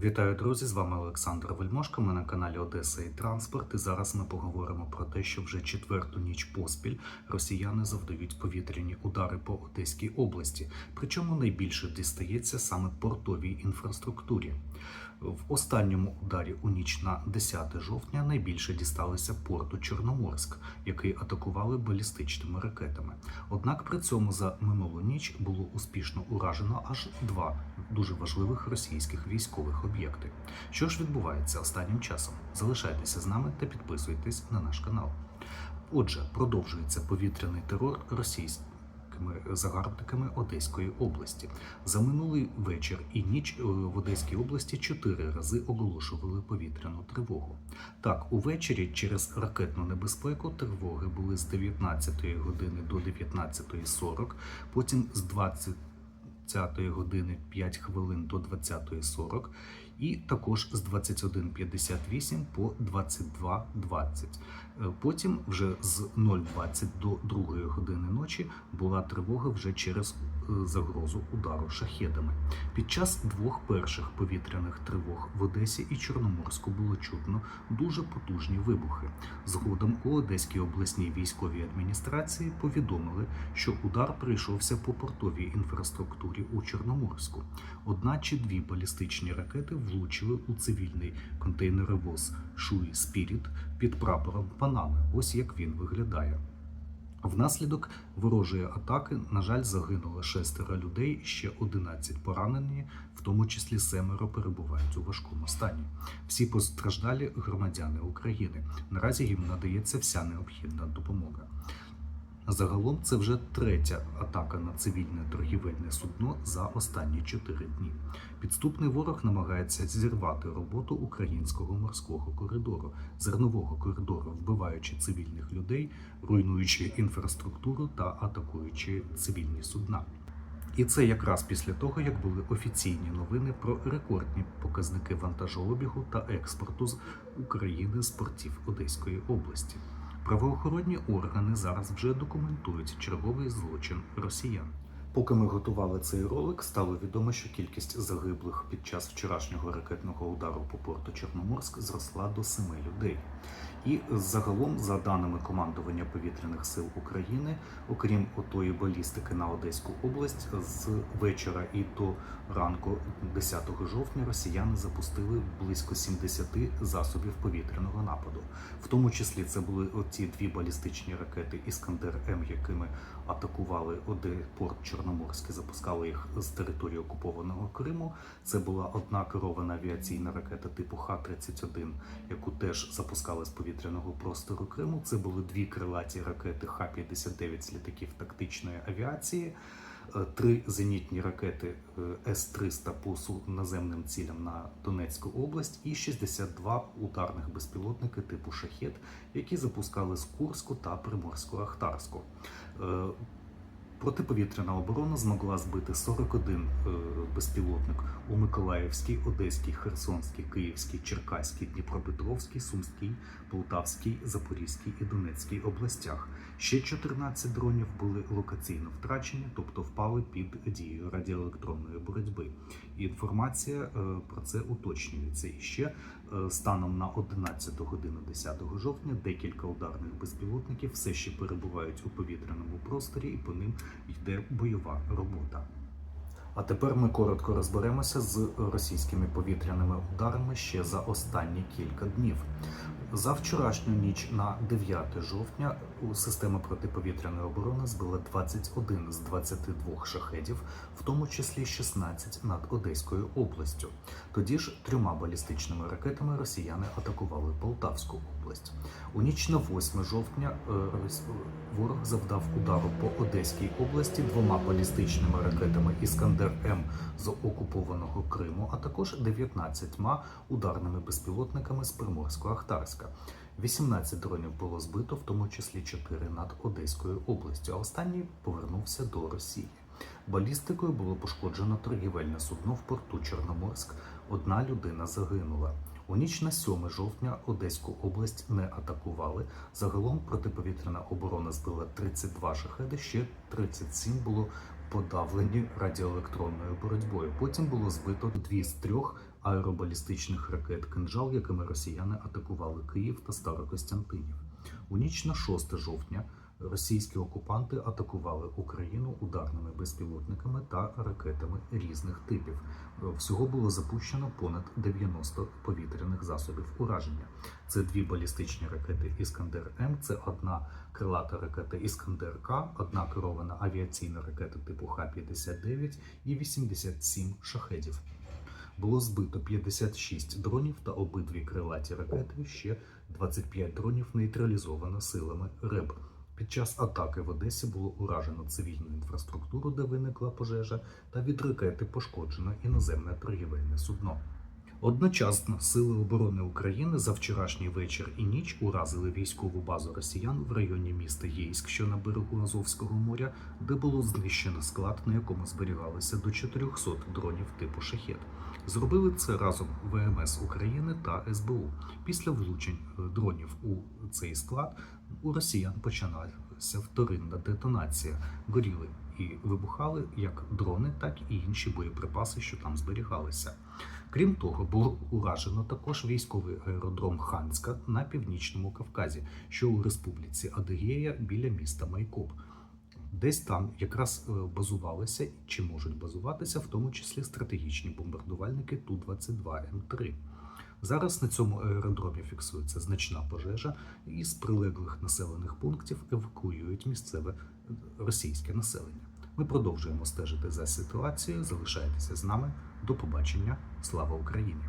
Вітаю, друзі! З вами Олександр Вельмошко. Ми на каналі Одеса і Транспорт. І зараз ми поговоримо про те, що вже четверту ніч поспіль росіяни завдають повітряні удари по Одеській області. Причому найбільше дістається саме портовій інфраструктурі. В останньому ударі у ніч на 10 жовтня найбільше дісталося порту Чорноморськ, який атакували балістичними ракетами. Однак при цьому за минулу ніч було успішно уражено аж два дуже важливих російських військових об'єкти. Що ж відбувається останнім часом? Залишайтеся з нами та підписуйтесь на наш канал. Отже, продовжується повітряний терор російськими загарбниками Одеської області. За минулий вечір і ніч е, в Одеській області чотири рази оголошували повітряну тривогу. Так, увечері через ракетну небезпеку тривоги були з 19 години до 19.40, потім з 20 20 години 5 хвилин до 20.40 і також з 21.58 по 22.20. Е, Потім вже з 0.20 до 2 години ночі була тривога вже через е, загрозу удару шахедами. Під час двох перших повітряних тривог в Одесі і Чорноморську було чутно дуже потужні вибухи. Згодом у Одеській обласній військовій адміністрації повідомили, що удар прийшовся по портовій інфраструктурі у Чорноморську. Одна чи дві балістичні ракети влучили у цивільний контейнеровоз Шуї Спіріт під прапором Панами. Ось як він виглядає. Внаслідок ворожої атаки, на жаль, загинуло шестеро людей, ще 11 поранені, в тому числі семеро перебувають у важкому стані. Всі постраждалі громадяни України. Наразі їм надається вся необхідна допомога. Загалом це вже третя атака на цивільне торгівельне судно за останні чотири дні. Підступний ворог намагається зірвати роботу українського морського коридору, зернового коридору, вбиваючи цивільних людей, руйнуючи інфраструктуру та атакуючи цивільні судна. І це якраз після того, як були офіційні новини про рекордні показники вантажообігу та експорту з України з портів Одеської області. Правоохоронні органи зараз вже документують черговий злочин росіян. Поки ми готували цей ролик, стало відомо, що кількість загиблих під час вчорашнього ракетного удару по порту Чорноморськ зросла до семи людей. І загалом, за даними командування повітряних сил України, окрім отої балістики на Одеську область, з вечора і до ранку 10 жовтня росіяни запустили близько 70 засобів повітряного нападу. В тому числі це були оці дві балістичні ракети Іскандер М, якими атакували Оде порт Чорноморський, запускали їх з території окупованого Криму. Це була одна керована авіаційна ракета типу Х-31, яку теж запускали з повітряного простору Криму. Це були дві крилаті ракети Х-59 з літаків тактичної авіації. е, Три зенітні ракети е, С-300 по наземним цілям на Донецьку область і 62 ударних безпілотники типу Шахет, які запускали з Курську та Приморсько-Ахтарську. Е, Протиповітряна оборона змогла збити 41 е, безпілотник у Миколаївській, Одеській, Херсонській, Київській, Черкаській, Дніпропетровській, Сумській, Полтавській, Запорізькій і Донецькій областях. Ще 14 дронів були локаційно втрачені, тобто впали під дією радіоелектронної боротьби. Інформація е, про це уточнюється. І ще е, станом на 11 годину 10 жовтня декілька ударних безпілотників все ще перебувають у повітряному просторі, і по ним йде бойова робота. А тепер ми коротко розберемося з російськими повітряними ударами ще за останні кілька днів. За вчорашню ніч на 9 жовтня у система протиповітряної оборони збила 21 з 22 шахедів, в тому числі 16 над Одеською областю. Тоді ж трьома балістичними ракетами росіяни атакували Полтавську область. У ніч на 8 жовтня е, ворог завдав удару по Одеській області двома балістичними ракетами Іскандер М з окупованого Криму, а також 19 ударними безпілотниками з Приморсько-Ахтарська. 18 дронів було збито, в тому числі 4 над Одеською областю, а останній повернувся до Росії. Балістикою було пошкоджено торгівельне судно в порту Чорноморськ. Одна людина загинула. У ніч на 7 жовтня Одеську область не атакували. Загалом протиповітряна оборона збила 32 шахеди, ще 37 було подавлені радіоелектронною боротьбою. Потім було збито дві з трьох аеробалістичних ракет «Кинжал», якими росіяни атакували Київ та Старокостянтинів. У ніч на 6 жовтня російські окупанти атакували Україну ударними безпілотниками та ракетами різних типів. Всього було запущено понад 90 повітряних засобів ураження. Це дві балістичні ракети Іскандер М, це одна крилата ракета Іскандер К, одна керована авіаційна ракета типу Х-59 і 87 шахедів. Було збито 56 дронів та обидві крилаті ракети. Ще 25 дронів нейтралізовано силами РЕБ. Під час атаки в Одесі було уражено цивільну інфраструктуру, де виникла пожежа, та від ракети пошкоджено іноземне торгівельне судно. Одночасно Сили оборони України за вчорашній вечір і ніч уразили військову базу росіян в районі міста Єйськ, що на берегу Азовського моря, де було знищено склад, на якому зберігалися до 400 дронів типу шахет. Зробили це разом ВМС України та СБУ. Після влучень е, дронів у цей склад у росіян починалася вторинна детонація. Горіли і вибухали як дрони, так і інші боєприпаси, що там зберігалися. Крім того, було уражено також військовий аеродром Ханська на північному Кавказі, що у республіці Адигея біля міста Майкоп. Десь там якраз е, базувалися чи можуть базуватися, в тому числі стратегічні бомбардувальники Ту-22М3. Зараз на цьому аеродромі фіксується значна пожежа, і з прилеглих населених пунктів евакуюють місцеве е, російське населення. Ми продовжуємо стежити за ситуацією. Залишайтеся з нами. До побачення. Слава Україні!